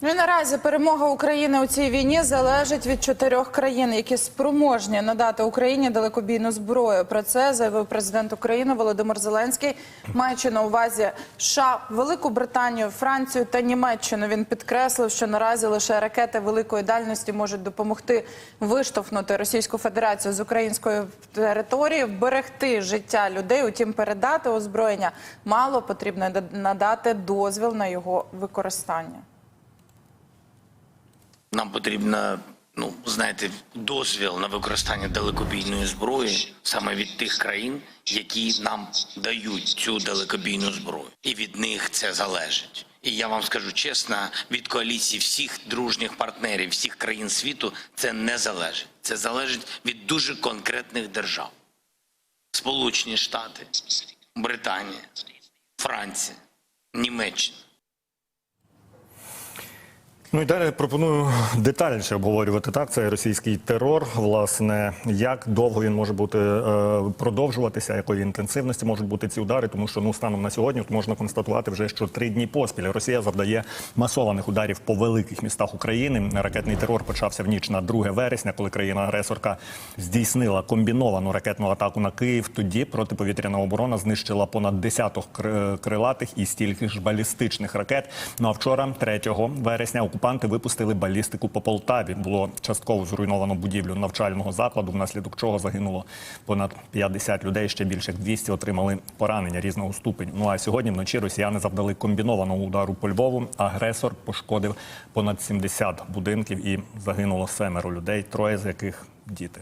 Ну і наразі перемога України у цій війні залежить від чотирьох країн, які спроможні надати Україні далекобійну зброю. Про це заявив президент України Володимир Зеленський, маючи на увазі США, Велику Британію, Францію та Німеччину. Він підкреслив, що наразі лише ракети великої дальності можуть допомогти виштовхнути Російську Федерацію з української території, вберегти життя людей. Утім, передати озброєння мало потрібно надати дозвіл на його використання. Нам потрібно, ну знаєте, дозвіл на використання далекобійної зброї саме від тих країн, які нам дають цю далекобійну зброю, і від них це залежить. І я вам скажу чесно, від коаліції всіх дружніх партнерів, всіх країн світу це не залежить. Це залежить від дуже конкретних держав: Сполучені Штати, Британія, Франція, Німеччина. Ну і далі пропоную детальніше обговорювати так. Це російський терор. Власне, як довго він може бути е, продовжуватися, якої інтенсивності можуть бути ці удари, тому що ну станом на сьогодні можна констатувати вже, що три дні поспіль Росія завдає масованих ударів по великих містах України. Ракетний терор почався в ніч на 2 вересня, коли країна-агресорка здійснила комбіновану ракетну атаку на Київ. Тоді протиповітряна оборона знищила понад десяток кр- крилатих і стільки ж балістичних ракет. Ну а вчора, 3 вересня, окупанти випустили балістику по Полтаві. Було частково зруйновано будівлю навчального закладу, внаслідок чого загинуло понад 50 людей. Ще більше як 200 отримали поранення різного ступеню. Ну а сьогодні вночі росіяни завдали комбінованого удару по Львову. Агресор пошкодив понад 70 будинків і загинуло семеро людей, троє з яких діти.